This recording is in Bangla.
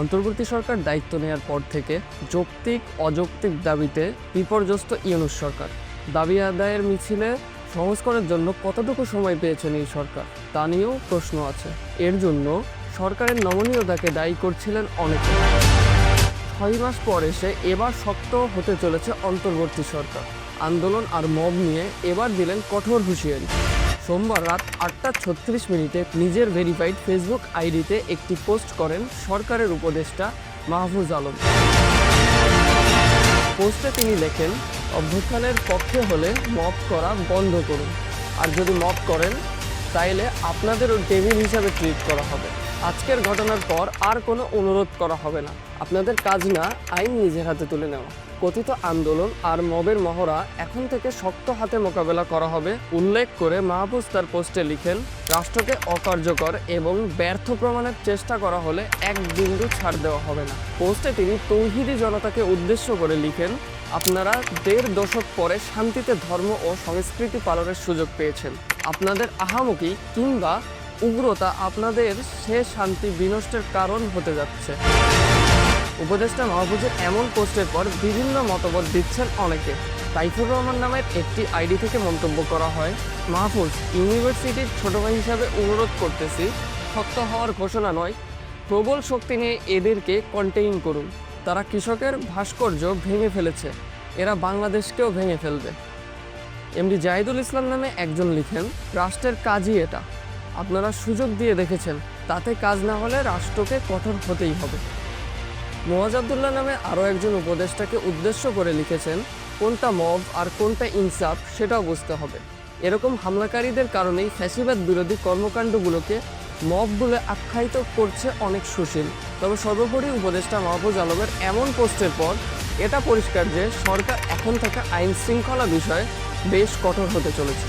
অন্তর্বর্তী সরকার দায়িত্ব নেওয়ার পর থেকে যৌক্তিক, অযৌক্তিক দাবিতে বিপর্যস্ত ইউনুস সরকার। দাবি আদায়ের মিছিলে সংস্কারের জন্য কতটুকু সময় পেয়েছেন এই সরকার, তা নিয়েও প্রশ্ন আছে। এর জন্য সরকারের নমনীয়তাকে দায়ী করছিলেন অনেকে। ছয় মাস পর এসে এবার শক্ত হতে চলেছে অন্তর্বর্তী সরকার। আন্দোলন আর মব নিয়ে এবার দিলেন কঠোর হুঁশিয়ারি। সোমবার রাত আটটা ছত্রিশ মিনিটে নিজের ভেরিফাইড ফেসবুক আইডিতে একটি পোস্ট করেন সরকারের উপদেষ্টা মাহফুজ আলম। পোস্টে তিনি লেখেন, অভ্যুত্থানের পক্ষে হলে মপ করা বন্ধ করুন। আর যদি মপ করেন, তাইলে আপনাদেরও টেবিল হিসাবে ট্রিট করা হবে। আজকের ঘটনার পর আর কোনো অনুরোধ করা হবে না। আপনাদের কাজ না, আইন নিজের হাতে তুলে নেওয়া। কথিত আন্দোলন আর মবের মহড়া এখন থেকে শক্ত হাতে মোকাবেলা করা হবে। উল্লেখ করে মাহফুজ তার পোস্টে লিখেন, রাষ্ট্রকে অকার্যকর এবং ব্যর্থ প্রমাণের চেষ্টা করা হলে এক বিন্দু ছাড় দেওয়া হবে না। পোস্টে তিনি তৌহিদি জনতাকে উদ্দেশ্য করে লিখেন, আপনারা দেড় দশক পরে শান্তিতে ধর্ম ও সংস্কৃতি পালনের সুযোগ পেয়েছেন। আপনাদের আহামকি কিংবা উগ্রতা আপনাদের সে শান্তি বিনষ্টের কারণ হতে যাচ্ছে। উপদেষ্টা মাহফুজের এমন পোস্টের পর বিভিন্ন মতামত দিচ্ছেন অনেকে। তাইফুর রহমান নামের একটি আইডি থেকে মন্তব্য করা হয়, মাহফুজ, ইউনিভার্সিটির ছোট ভাই হিসাবে অনুরোধ করতেছি শক্ত হওয়ার ঘোষণা নয়। প্রবল শক্তি নিয়ে এদেরকে কন্টেইন করুন। তারা কৃষকের ভাস্কর্য ভেঙে ফেলেছে। এরা বাংলাদেশকেও ভেঙে ফেলবে। এমডি জাহিদুল ইসলাম নামে একজন লিখেন, রাষ্ট্রের কাজই এটা। আপনারা সুযোগ দিয়ে দেখেছেন, তাতে কাজ না হলে রাষ্ট্রকে কঠোর হতেই হবে। মোয়াজ আবদুল্লাহ নামে আরও একজন উপদেষ্টাকে উদ্দেশ্য করে লিখেছেন, কোনটা মব আর কোনটা ইনসাফ সেটাও বুঝতে হবে। এরকম হামলাকারীদের কারণেই ফ্যাসিবাদ বিরোধী কর্মকাণ্ডগুলোকে মব বলে আখ্যায়িত করছে অনেক সুশীল। তবে সর্বোপরি উপদেষ্টা মাহফুজ আলমের এমন পোস্টের পর, এটা পরিষ্কার যে সরকার এখন থেকে আইন শৃঙ্খলা বিষয়ে বেশ কঠোর হতে চলেছে।